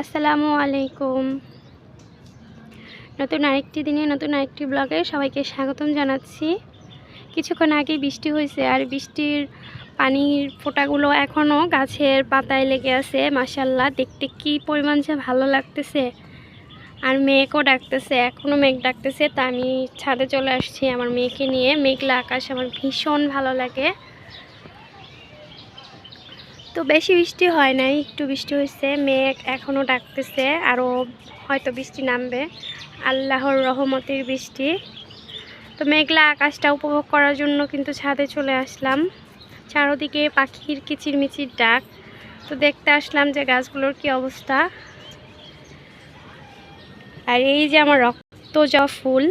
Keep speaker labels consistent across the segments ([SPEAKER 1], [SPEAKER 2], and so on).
[SPEAKER 1] আসসালামু আলাইকুম। নতুন আরেকটি দিনে, নতুন আরেকটি ব্লগে সবাইকে স্বাগতম জানাচ্ছি। কিছুক্ষণ আগে বৃষ্টি হয়েছে আর বৃষ্টির পানির ফোঁটাগুলো এখনও গাছের পাতায় লেগে আছে। মাসাল্লাহ দেখতে কি পরিমাণ যে ভালো লাগতেছে। আর মেয়েকেও ডাকতেছে এখনও মেঘ ডাকতেছে, তা আমি ছাদে চলে আসছি আমার মেয়েকে নিয়ে। মেঘলা আকাশ আমার ভীষণ ভালো লাগে। তো বেশি বৃষ্টি হয় নাই, একটু বৃষ্টি হয়েছে। মেঘ এখনও ডাকতেছে আরও হয়তো বৃষ্টি নামবে। আল্লাহর রহমতের বৃষ্টি। তো মেঘলা আকাশটা উপভোগ করার জন্য কিন্তু ছাদে চলে আসলাম। চারোদিকে পাখির কিচিরমিচির ডাক। তো দেখতে আসলাম যে গাছগুলোর কি অবস্থা। আর এই যে আমার রক্ত যা ফুল।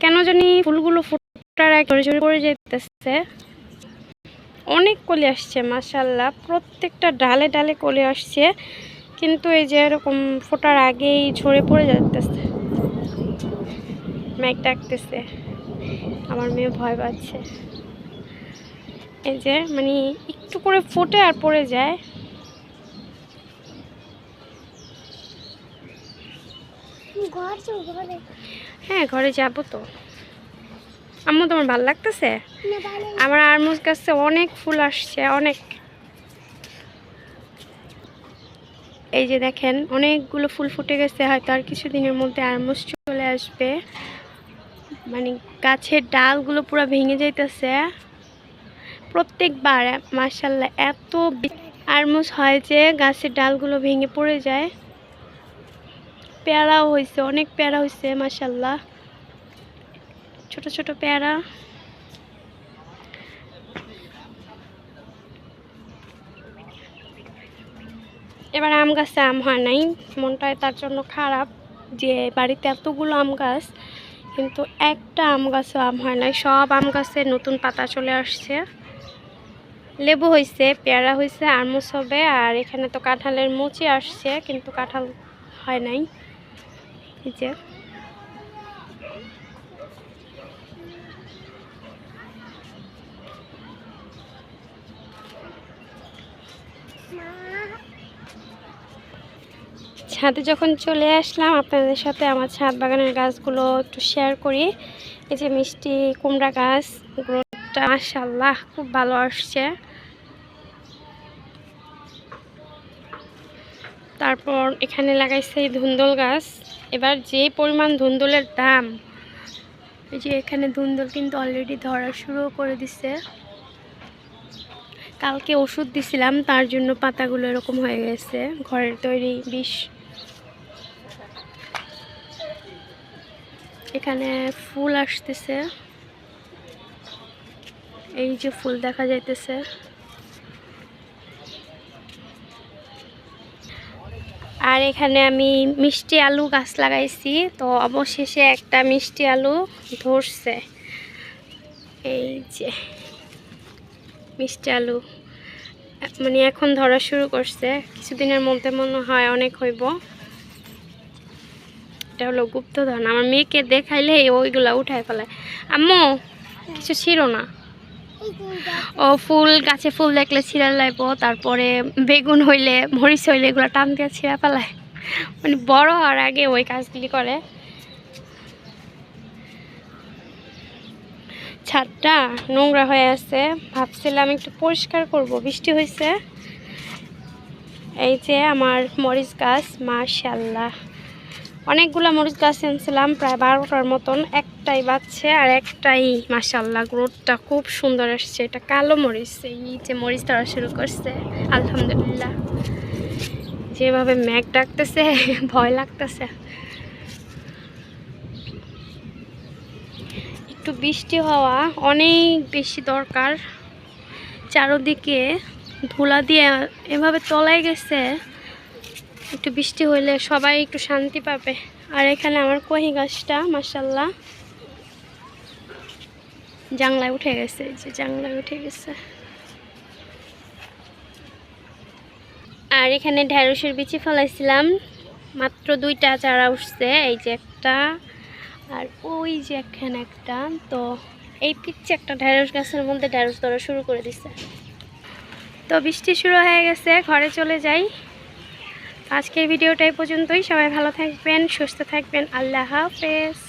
[SPEAKER 1] কেন জানি ফুলগুলো ফুটার এক ঝরে ঝরে পড়ে যেতেছে। অনেক কলি আসছে মাসাল্লাহ প্রত্যেকটা ডালে ডালে কলি আসছে। কিন্তু এই যে এরকম ফোটার আগেই ঝরে পড়ে যাচ্ছে মেঘ ডাকতেছে। আমার মেয়ে ভয় পাচ্ছে। এই যে মানে একটু করে ফোটে আর পড়ে যায়।
[SPEAKER 2] ঘরে।
[SPEAKER 1] হ্যাঁ ঘরে যাব তো। আম্মু তোমার ভালো লাগতেছে? আমার আরমুজ গাছে অনেক ফুল আসছে অনেক। এই যে দেখেন অনেকগুলো ফুল ফুটে গেছে হয়তো আর কিছুদিনের মধ্যে আরমুজ চলে আসবে। মানে গাছের ডালগুলো পুরো ভেঙে যাইতেছে। প্রত্যেকবার মার্শাল্লাহ এত আরমুজ হয় যে গাছের ডালগুলো ভেঙে পড়ে যায়। পেয়ারাও হয়েছে অনেক পেয়ারা হয়েছে মার্শাল্লাহ ছোট ছোট পেয়ারা। এবার আম গাছে আম হয় নাই। মনটায় তার জন্য খারাপ যে বাড়িতে এতগুলো আম গাছ, কিন্তু একটা আম গাছও আম হয় নাই। সব আম গাছে নতুন পাতা চলে আসছে। লেবু হয়েছে পেয়ারা হয়েছে আরমুজ হবে, আর এখানে তো কাঁঠালের মুচি আসছে, কিন্তু কাঁঠাল হয় নাই। এই যে। ছাদে যখন চলে আসলাম, আপনাদের সাথে আমার ছাদ বাগানের গাছগুলো একটু শেয়ার করি। এই যে মিষ্টি কুমড়া গাছ গ্রোথটা মাশাল্লাহ খুব ভালো আসছে। তারপর এখানে লাগাইছে এই ধুন্দল গাছ। এবার যে পরিমাণ ধুন্দলের দাম, এই যে এখানে ধুন্দল কিন্তু অলরেডি ধরা শুরু করে দিছে। কালকে ওষুধ দিছিলাম, তার জন্য পাতাগুলো এরকম হয়ে গেছে। ঘরের তৈরি বিষ এখানে ফুল আসতেছে। এই যে ফুল দেখা যাইতেছে। আর এখানে আমি মিষ্টি আলু গাছ লাগাইছি, তো অবশেষে একটা মিষ্টি আলু ধরছে। এই যে মিষ্টি আলু মানে এখন ধরা শুরু করছে। কিছুদিনের মধ্যে মনে হয় অনেক হইব। এটা হলো গুপ্তধন। আমার মেয়েকে দেখাইলে ওইগুলা উঠায় ফেলায়। আম্মু, কিছু ছিল না। ও ফুল, গাছে ফুল দেখলে ছিঁড়া লাইব তারপরে বেগুন হইলে, মরিচ হইলে এগুলো টান দিয়ে ছিঁড়া ফেলায়। মানে বড় হওয়ার আগে ওই কাজগুলি করে। ছাদটা নোংরা হয়ে আছে। ভাবছিলাম একটু পরিষ্কার করব, বৃষ্টি হয়েছে এই যে আমার মরিচ গাছ মাশাল্লাহ অনেকগুলো মরিচ গাছ এনেছিলাম, প্রায় বারোটার মতন। একটাই বাচ্চে আর একটাই মাশাল্লাহ গ্রোথটা খুব সুন্দর আসছে। এটা কালো মরিচ, এই যে মরিচ ধরা শুরু করছে, আলহামদুলিল্লাহ। যেভাবে ম্যাগ ডাকতেছে, ভয় লাগতেছে। একটু বৃষ্টি হওয়া অনেক বেশি দরকার। চারোদিকে ধুলা দিয়ে এভাবে তলায় গেছে। একটু বৃষ্টি হইলে সবাই একটু শান্তি পাবে। আর এখানে আমার কহি গাছটা মাসাল্লাহ জাংলায় উঠে গেছে, এই যে জাংলায় উঠে গেছে। আর এখানে ঢ্যাঁড়সের বিচি ফলাইছিলাম। মাত্র দুইটা চারা উঠছে, এই যে একটা। আর ওই যে এখানে একটা, তো এই পিচ্ছে একটা ঢ্যাঁড়স গাছের মধ্যে ঢ্যাঁড়স ধরা শুরু করে দিছে। তো বৃষ্টি শুরু হয়ে গেছে, ঘরে চলে যাই। আজকের ভিডিওটাই পর্যন্তই। সবাই ভালো থাকবেন সুস্থ থাকবেন। আল্লাহ হাফেজ।